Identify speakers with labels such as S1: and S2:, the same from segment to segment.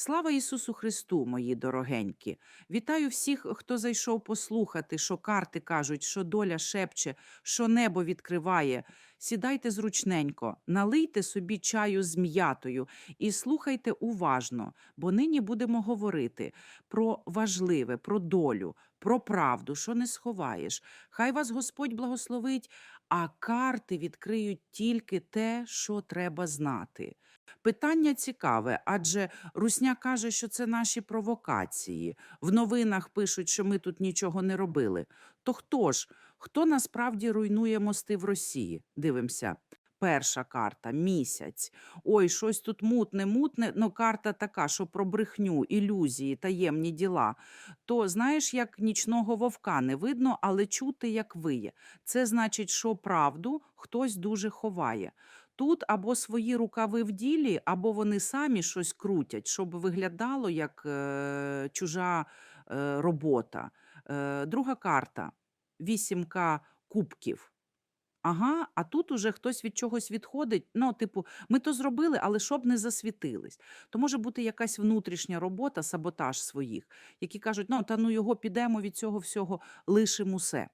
S1: Слава Ісусу Христу, мої дорогенькі! Вітаю всіх, хто зайшов послухати, що карти кажуть, що доля шепче, що небо відкриває. Сідайте зручненько, налийте собі чаю з м'ятою і слухайте уважно, бо нині будемо говорити про важливе, про долю, про правду, що не сховаєш. Хай вас Господь благословить, а карти відкриють тільки те, що треба знати. Питання цікаве, адже Русня каже, що це наші провокації. В новинах пишуть, що ми тут нічого не робили. То хто ж? Хто насправді руйнує мости в Росії? Дивимося. Перша карта місяць. Ой, щось тут мутне, мутне. Ну, карта така, що про брехню, ілюзії, таємні діла. То знаєш, як нічного вовка не видно, але чути, як виє. Це значить, що правду хтось дуже ховає. Тут або свої рукави в ділі, або вони самі щось крутять, щоб виглядало як е, чужа е, робота. Е, друга карта вісімка кубків. Ага, а тут уже хтось від чогось відходить. Ну, типу, ми то зробили, але щоб не засвітились. То може бути якась внутрішня робота, саботаж своїх, які кажуть, ну та ну його підемо від цього всього, лишимо усе.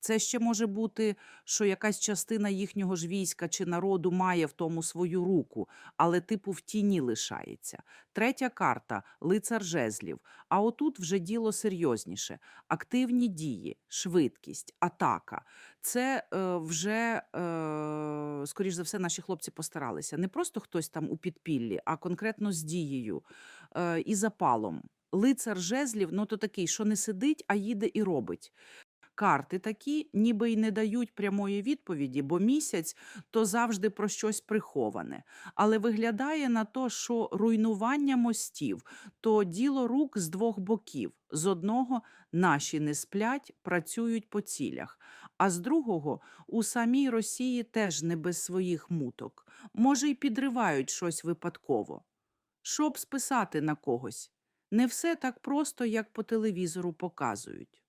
S1: Це ще може бути, що якась частина їхнього ж війська чи народу має в тому свою руку, але типу в тіні лишається. Третя карта лицар жезлів. А отут вже діло серйозніше: активні дії, швидкість, атака. Це е, вже, е, скоріш за все, наші хлопці постаралися. Не просто хтось там у підпіллі, а конкретно з дією е, і запалом. Лицар жезлів, ну то такий, що не сидить, а їде і робить. Карти такі, ніби й не дають прямої відповіді, бо місяць то завжди про щось приховане. Але виглядає на то, що руйнування мостів то діло рук з двох боків. З одного наші не сплять, працюють по цілях, а з другого у самій Росії теж не без своїх муток. Може, й підривають щось випадково. Щоб списати на когось. Не все так просто, як по телевізору показують.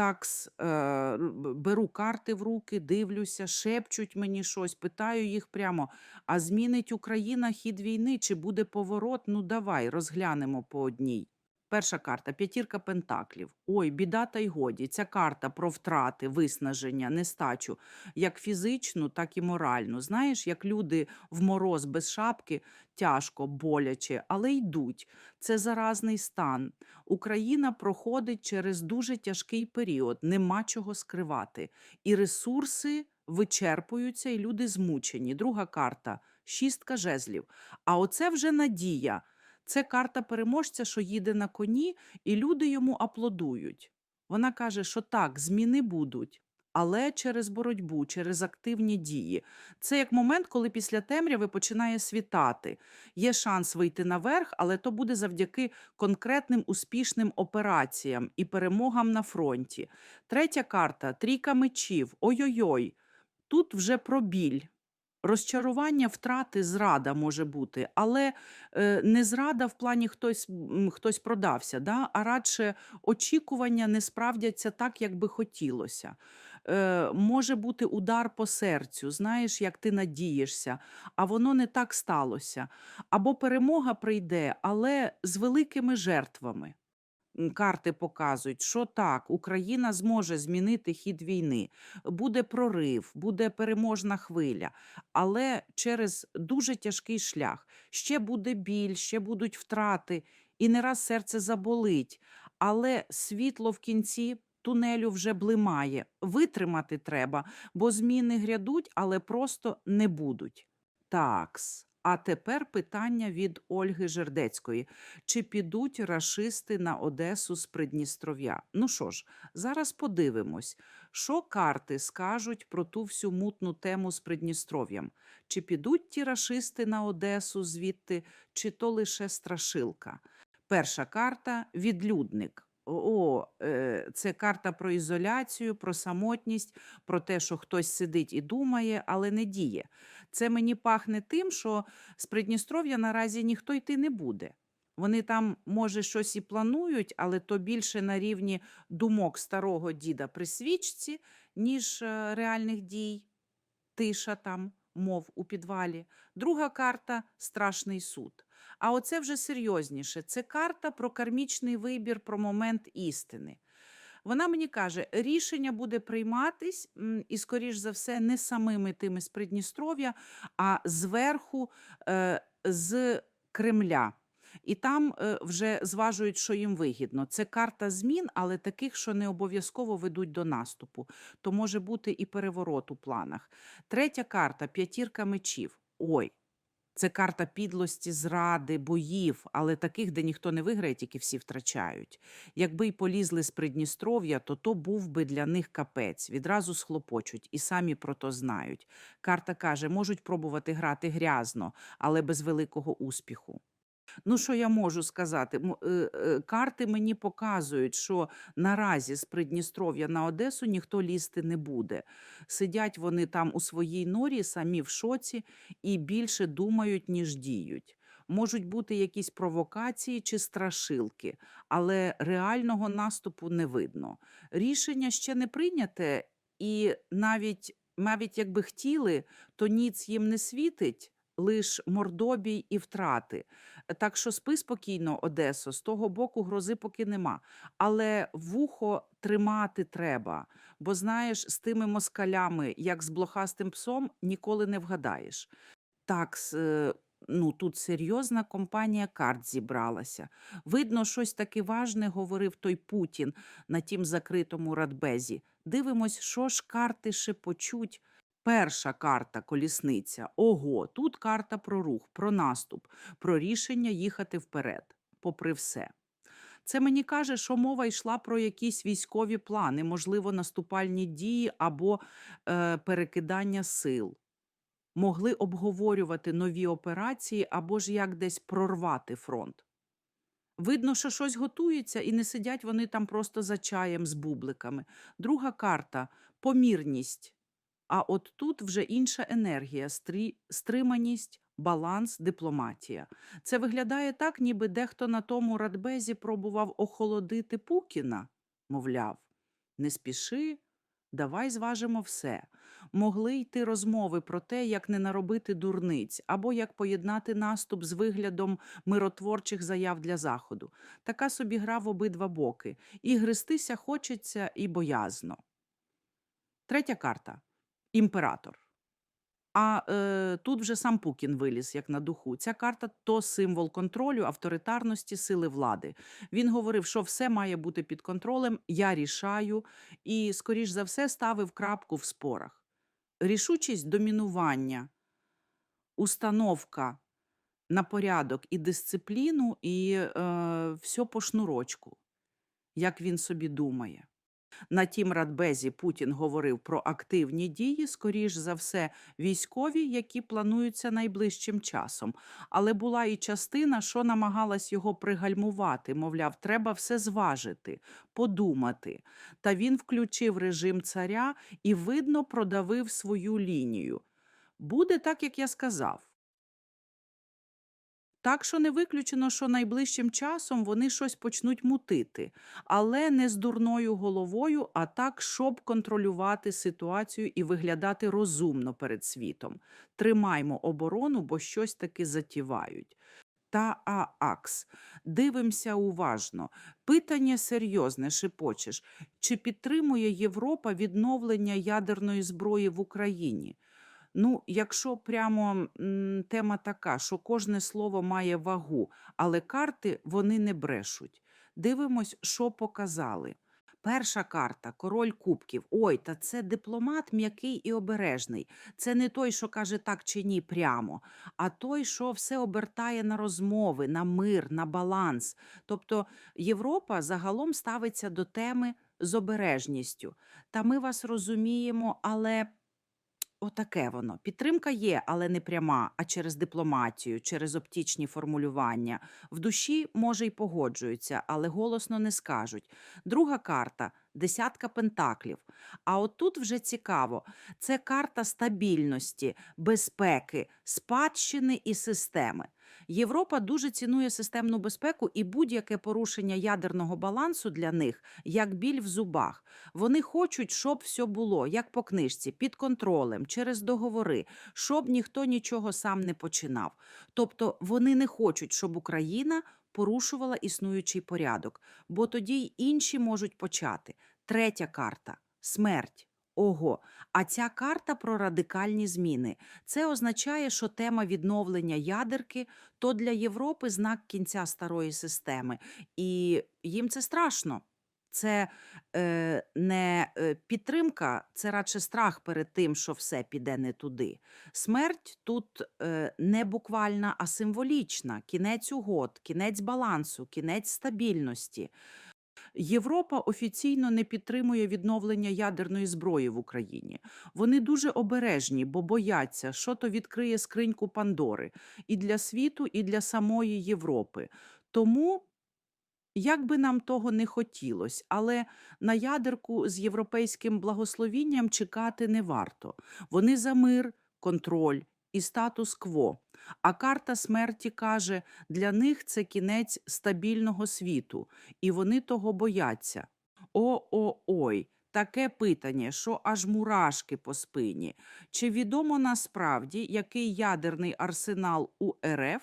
S1: Такс, е, беру карти в руки, дивлюся, шепчуть мені щось, питаю їх прямо: а змінить Україна хід війни чи буде поворот? Ну давай розглянемо по одній. Перша карта п'ятірка пентаклів. Ой, біда та й годі. Ця карта про втрати, виснаження, нестачу, як фізичну, так і моральну. Знаєш, як люди в мороз без шапки тяжко, боляче, але йдуть. Це заразний стан. Україна проходить через дуже тяжкий період, нема чого скривати. І ресурси вичерпуються, і люди змучені. Друга карта шістка жезлів. А оце вже надія. Це карта переможця, що їде на коні, і люди йому аплодують. Вона каже, що так, зміни будуть. Але через боротьбу, через активні дії. Це як момент, коли після темряви починає світати. Є шанс вийти наверх, але то буде завдяки конкретним успішним операціям і перемогам на фронті. Третя карта трійка мечів. Ой-ой-ой. Тут вже про біль. Розчарування, втрати, зрада може бути, але е, не зрада в плані хтось, хтось продався, да? а радше очікування не справдяться так, як би хотілося. Е, може бути удар по серцю, знаєш, як ти надієшся, а воно не так сталося. Або перемога прийде, але з великими жертвами. Карти показують, що так, Україна зможе змінити хід війни, буде прорив, буде переможна хвиля, але через дуже тяжкий шлях. Ще буде біль, ще будуть втрати, і не раз серце заболить. Але світло в кінці тунелю вже блимає. Витримати треба, бо зміни грядуть, але просто не будуть. Такс. А тепер питання від Ольги Жердецької. Чи підуть рашисти на Одесу з Придністров'я? Ну що ж, зараз подивимось, що карти скажуть про ту всю мутну тему з Придністров'ям. Чи підуть ті рашисти на Одесу звідти, чи то лише страшилка? Перша карта відлюдник. О, е, це карта про ізоляцію, про самотність, про те, що хтось сидить і думає, але не діє. Це мені пахне тим, що з Придністров'я наразі ніхто йти не буде. Вони там, може, щось і планують, але то більше на рівні думок старого діда при свічці, ніж е, реальних дій. Тиша там, мов у підвалі. Друга карта страшний суд. А оце вже серйозніше. Це карта про кармічний вибір, про момент істини. Вона мені каже, рішення буде прийматись, і, скоріш за все, не самими тими з Придністров'я, а зверху е, з Кремля. І там е, вже зважують, що їм вигідно. Це карта змін, але таких, що не обов'язково ведуть до наступу. То може бути і переворот у планах. Третя карта п'ятірка мечів. Ой, це карта підлості, зради, боїв, але таких, де ніхто не виграє, тільки всі втрачають. Якби й полізли з Придністров'я, то то був би для них капець. Відразу схлопочуть і самі про то знають. Карта каже, можуть пробувати грати грязно, але без великого успіху. Ну, що я можу сказати? Е, е, Карти мені показують, що наразі з Придністров'я на Одесу ніхто лізти не буде. Сидять вони там у своїй норі, самі в шоці, і більше думають, ніж діють. Можуть бути якісь провокації чи страшилки, але реального наступу не видно. Рішення ще не прийняте, і навіть, навіть якби хотіли, то ніц їм не світить. Лиш мордобій і втрати. Так що спи спокійно, Одесо, з того боку грози поки нема. Але вухо тримати треба, бо знаєш, з тими москалями, як з блохастим псом, ніколи не вгадаєш. Так, е, ну тут серйозна компанія карт зібралася. Видно, щось таке важне говорив той Путін на тім закритому радбезі. Дивимось, що ж карти шепочуть. Перша карта колісниця. Ого, тут карта про рух, про наступ, про рішення їхати вперед, попри все. Це мені каже, що мова йшла про якісь військові плани, можливо, наступальні дії або е, перекидання сил. Могли обговорювати нові операції або ж як десь прорвати фронт. Видно, що щось готується, і не сидять вони там просто за чаєм з бубликами. Друга карта помірність. А от тут вже інша енергія, стриманість, баланс, дипломатія. Це виглядає так, ніби дехто на тому радбезі пробував охолодити Пукіна. Мовляв, не спіши, давай зважимо все. Могли йти розмови про те, як не наробити дурниць, або як поєднати наступ з виглядом миротворчих заяв для Заходу. Така собі гра в обидва боки. І гристися хочеться, і боязно. Третя карта імператор. А е, тут вже сам Пукін виліз як на духу. Ця карта то символ контролю, авторитарності, сили влади. Він говорив, що все має бути під контролем, я рішаю, і, скоріш за все, ставив крапку в спорах. Рішучість домінування, установка на порядок і дисципліну, і е, все по шнурочку, як він собі думає. На тім радбезі Путін говорив про активні дії, скоріш за все, військові, які плануються найближчим часом. Але була і частина, що намагалась його пригальмувати, мовляв, треба все зважити, подумати. Та він включив режим царя і, видно, продавив свою лінію. Буде так, як я сказав. Так що не виключено, що найближчим часом вони щось почнуть мутити, але не з дурною головою, а так, щоб контролювати ситуацію і виглядати розумно перед світом. Тримаймо оборону, бо щось таки затівають. Та ААКС. Дивимося уважно. Питання серйозне, шепочеш. Чи підтримує Європа відновлення ядерної зброї в Україні? Ну, якщо прямо тема така, що кожне слово має вагу, але карти вони не брешуть. Дивимось, що показали. Перша карта король кубків. Ой, та це дипломат м'який і обережний. Це не той, що каже так чи ні прямо, а той, що все обертає на розмови, на мир, на баланс. Тобто Європа загалом ставиться до теми з обережністю. Та ми вас розуміємо, але Отаке воно. Підтримка є, але не пряма, а через дипломатію, через оптічні формулювання. В душі, може, й погоджуються, але голосно не скажуть. Друга карта десятка пентаклів. А отут вже цікаво: це карта стабільності, безпеки, спадщини і системи. Європа дуже цінує системну безпеку і будь-яке порушення ядерного балансу для них як біль в зубах. Вони хочуть, щоб все було як по книжці, під контролем, через договори, щоб ніхто нічого сам не починав. Тобто вони не хочуть, щоб Україна порушувала існуючий порядок, бо тоді й інші можуть почати. Третя карта смерть. Ого, а ця карта про радикальні зміни. Це означає, що тема відновлення ядерки то для Європи знак кінця старої системи, і їм це страшно. Це е, не е, підтримка, це радше страх перед тим, що все піде не туди. Смерть тут е, не буквальна, а символічна. Кінець угод, кінець балансу, кінець стабільності. Європа офіційно не підтримує відновлення ядерної зброї в Україні. Вони дуже обережні, бо бояться, що то відкриє скриньку Пандори і для світу, і для самої Європи. Тому, як би нам того не хотілося, але на ядерку з європейським благословінням чекати не варто. Вони за мир, контроль і статус-кво. А карта смерті каже, для них це кінець стабільного світу, і вони того бояться. О-о-ой, таке питання, що аж мурашки по спині. Чи відомо насправді, який ядерний арсенал у РФ?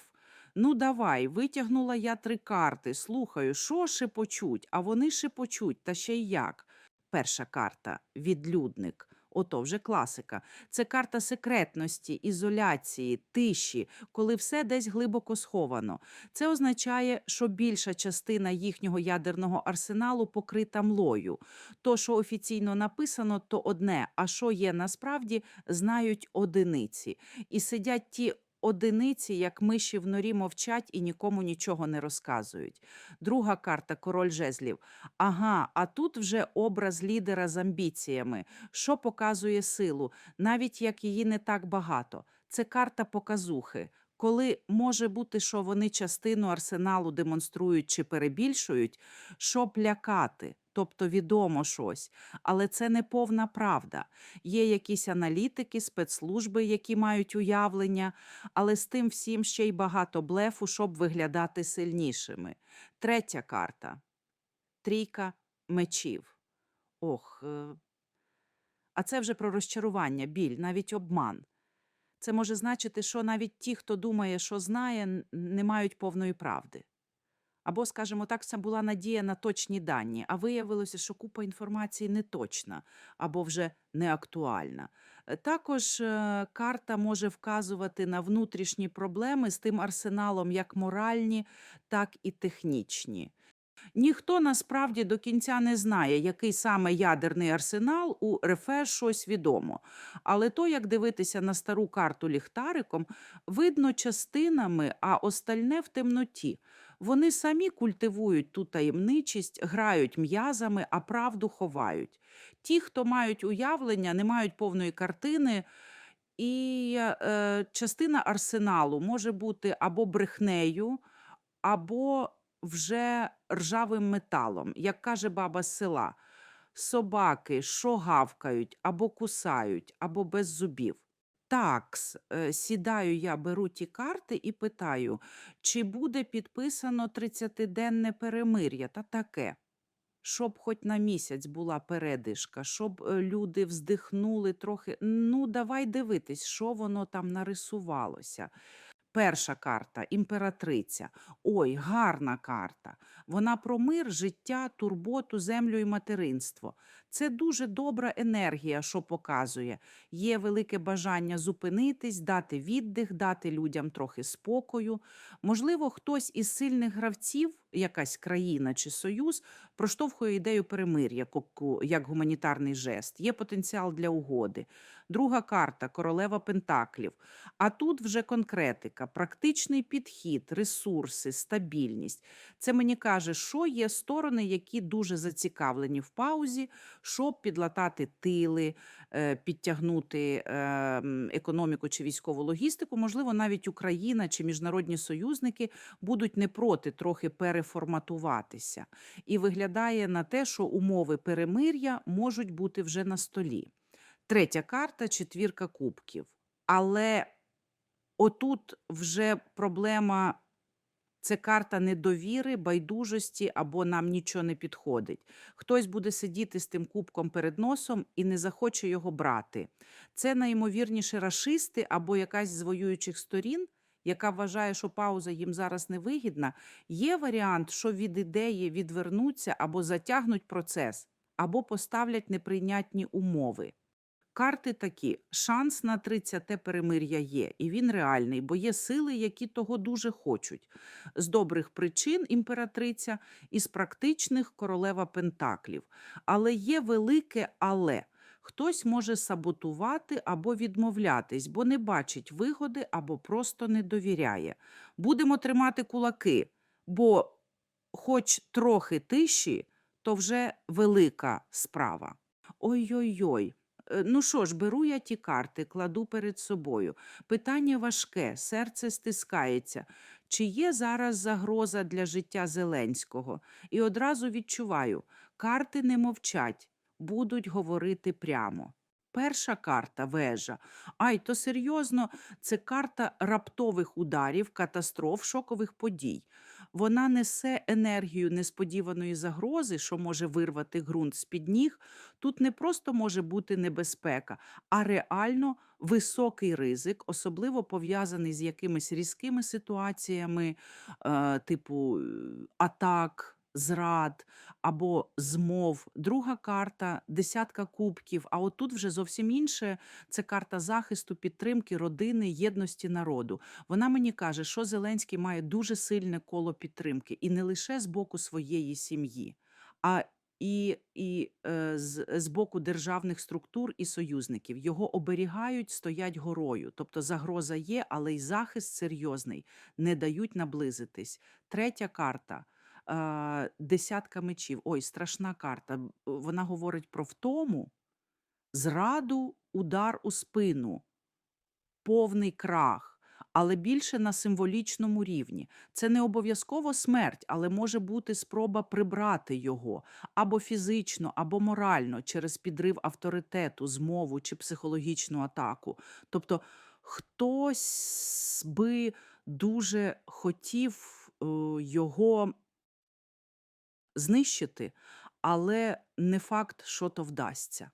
S1: Ну, давай, витягнула я три карти, слухаю, що шепочуть, а вони шепочуть, та ще й як. Перша карта відлюдник. Ото вже класика. Це карта секретності, ізоляції, тиші, коли все десь глибоко сховано. Це означає, що більша частина їхнього ядерного арсеналу покрита млою. То, що офіційно написано, то одне, а що є насправді, знають одиниці. І сидять ті одиниці, як миші в норі мовчать і нікому нічого не розказують. Друга карта король жезлів. Ага, а тут вже образ лідера з амбіціями, що показує силу, навіть як її не так багато. Це карта показухи. Коли може бути, що вони частину арсеналу демонструють чи перебільшують, щоб лякати, тобто відомо щось, але це не повна правда. Є якісь аналітики, спецслужби, які мають уявлення, але з тим всім ще й багато блефу, щоб виглядати сильнішими. Третя карта трійка мечів. Ох, е, а це вже про розчарування, біль, навіть обман. Це може значити, що навіть ті, хто думає, що знає, не мають повної правди. Або, скажімо так, це була надія на точні дані, а виявилося, що купа інформації не точна або вже не актуальна. Е, Також е, карта може вказувати на внутрішні проблеми з тим арсеналом, як моральні, так і технічні. Ніхто насправді до кінця не знає, який саме ядерний арсенал у РФ щось відомо. Але то, як дивитися на стару карту ліхтариком, видно частинами, а остальне в темноті. Вони самі культивують ту таємничість, грають м'язами, а правду ховають. Ті, хто мають уявлення, не мають повної картини. І е, частина арсеналу може бути або брехнею, або вже ржавим металом, як каже баба з села. Собаки, що гавкають, або кусають, або без зубів. Такс, е, сідаю я, беру ті карти і питаю, чи буде підписано 30-денне перемир'я та таке. Щоб хоч на місяць була передишка, щоб е, люди вздихнули трохи. Ну, давай дивитись, що воно там нарисувалося. Перша карта імператриця. Ой, гарна карта. Вона про мир, життя, турботу, землю і материнство. Це дуже добра енергія, що показує. Є велике бажання зупинитись, дати віддих, дати людям трохи спокою. Можливо, хтось із сильних гравців, якась країна чи союз, проштовхує ідею перемир'я як гуманітарний жест. Є потенціал для угоди. Друга карта королева Пентаклів. А тут вже конкретика, практичний підхід, ресурси, стабільність. Це мені каже, що є сторони, які дуже зацікавлені в паузі, щоб підлатати тили, е, підтягнути е, економіку чи військову логістику. Можливо, навіть Україна чи міжнародні союзники будуть не проти трохи переформатуватися. І виглядає на те, що умови перемир'я можуть бути вже на столі. Третя карта четвірка кубків. Але Отут вже проблема це карта недовіри, байдужості або нам нічого не підходить. Хтось буде сидіти з тим кубком перед носом і не захоче його брати. Це найімовірніше рашисти або якась з воюючих сторін, яка вважає, що пауза їм зараз невигідна. Є варіант, що від ідеї відвернуться або затягнуть процес, або поставлять неприйнятні умови. Карти такі: шанс на 30-те перемир'я є, і він реальний, бо є сили, які того дуже хочуть. З добрих причин імператриця, і з практичних королева Пентаклів. Але є велике але. Хтось може саботувати або відмовлятись, бо не бачить вигоди або просто не довіряє. Будемо тримати кулаки, бо, хоч трохи тиші, то вже велика справа. Ой-ой-ой. Е, Ну що ж, беру я ті карти, кладу перед собою. Питання важке, серце стискається. Чи є зараз загроза для життя Зеленського? І одразу відчуваю, карти не мовчать, будуть говорити прямо. Перша карта вежа. Ай, то серйозно, це карта раптових ударів, катастроф, шокових подій. Вона несе енергію несподіваної загрози, що може вирвати ґрунт з-під ніг. Тут не просто може бути небезпека, а реально високий ризик, особливо пов'язаний з якимись різкими ситуаціями, е, типу е, атак, зрад або змов. Друга карта десятка кубків. А от тут вже зовсім інше. Це карта захисту, підтримки, родини, єдності народу. Вона мені каже, що Зеленський має дуже сильне коло підтримки, і не лише з боку своєї сім'ї, а і, і е, з, з боку державних структур і союзників. Його оберігають, стоять горою. Тобто загроза є, але й захист серйозний, не дають наблизитись. Третя карта. Десятка мечів. Ой, страшна карта. Вона говорить про втому, зраду, удар у спину, повний крах, але більше на символічному рівні. Це не обов'язково смерть, але може бути спроба прибрати його або фізично, або морально через підрив авторитету, змову чи психологічну атаку. Тобто хтось би дуже хотів е, його знищити, але не факт, що то вдасться.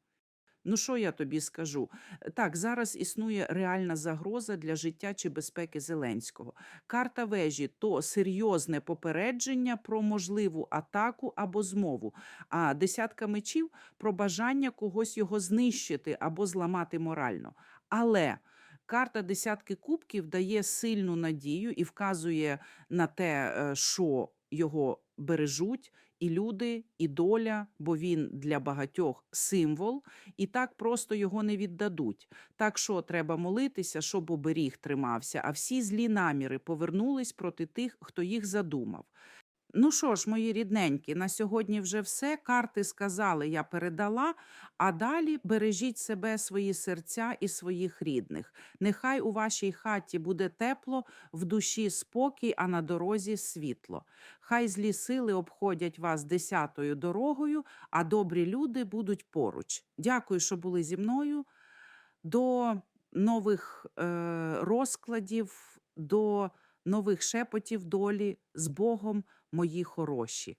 S1: Ну, що я тобі скажу? Так, зараз існує реальна загроза для життя чи безпеки Зеленського. Карта вежі то серйозне попередження про можливу атаку або змову, а десятка мечів про бажання когось його знищити або зламати морально. Але карта десятки кубків дає сильну надію і вказує на те, е, що його бережуть. І люди, і доля, бо він для багатьох символ, і так просто його не віддадуть. Так що треба молитися, щоб оберіг тримався, а всі злі наміри повернулись проти тих, хто їх задумав. Ну що ж, мої рідненькі, на сьогодні вже все. Карти сказали, я передала. А далі бережіть себе, свої серця і своїх рідних. Нехай у вашій хаті буде тепло, в душі спокій, а на дорозі світло. Хай злі сили обходять вас десятою дорогою, а добрі люди будуть поруч. Дякую, що були зі мною. До нових е, розкладів, до нових шепотів долі з Богом, мої хороші.